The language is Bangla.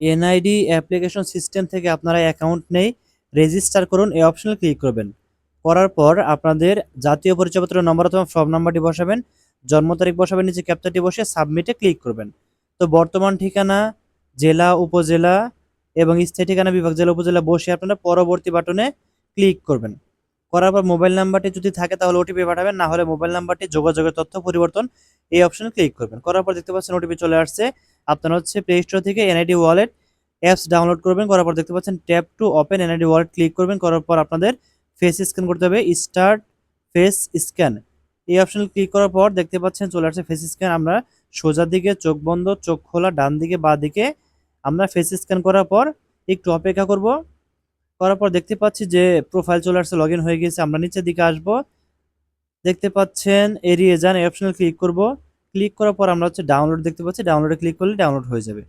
এনআইডি অ্যাপ্লিকেশন সিস্টেম থেকে আপনারা অ্যাকাউন্ট নেই, রেজিস্টার করুন, এই অপশনে ক্লিক করবেন। করার পর আপনাদের জাতীয় পরিচয়পত্র, নম্বর অথবা ফর্ম নাম্বারটি বসাবেন, জন্ম তারিখ বসাবেন, নিচে ক্যাপচারটি বসে সাবমিটে ক্লিক করবেন। তো বর্তমান ঠিকানা, জেলা, উপজেলা এবং স্থায়ী ঠিকানা বিভাগ, জেলা, উপজেলা বসে আপনারা পরবর্তী বাটনে ক্লিক করবেন। করার পর মোবাইল নাম্বারটি যদি থাকে তাহলে ওটিপি পাঠাবেন, না হলে মোবাইল নাম্বারটি যোগাযোগের তথ্য পরিবর্তন, এই অপশনে ক্লিক করবেন। করার পর দেখতে পাচ্ছেন ওটিপি চলে আসছে আপনারা হচ্ছে প্লে স্টোর থেকে এনআইডি ওয়ালেট অ্যাপস ডাউনলোড করবেন, করার পর দেখতে পাচ্ছেন tap to open NID wallet click করবেন, করার পর আপনাদের ফেস স্ক্যান করতে হবে স্টার্ট ফেস স্ক্যান এই অপশন ক্লিক করার পর দেখতে পাচ্ছেন চলে আসছে ফেস স্ক্যান আমরা সোজা দিকে চোখ বন্ধ, চোখ খোলা, ডান দিকে বা দিকে আমরা ফেস স্ক্যান করার পর একটু অপেক্ষা করব। করার পর দেখতে পাচ্ছি যে প্রোফাইল চলে আসছে লগ হয়ে গেছে আমরা নিচের দিকে আসব। দেখতে পাচ্ছেন এড়িয়ে যান, এই অপশনে ক্লিক করব। ক্লিক করার পর আমরা হচ্ছে ডাউনলোড দেখতে পাচ্ছি। ডাউনলোডে ক্লিক করলে ডাউনলোড হয়ে যাবে।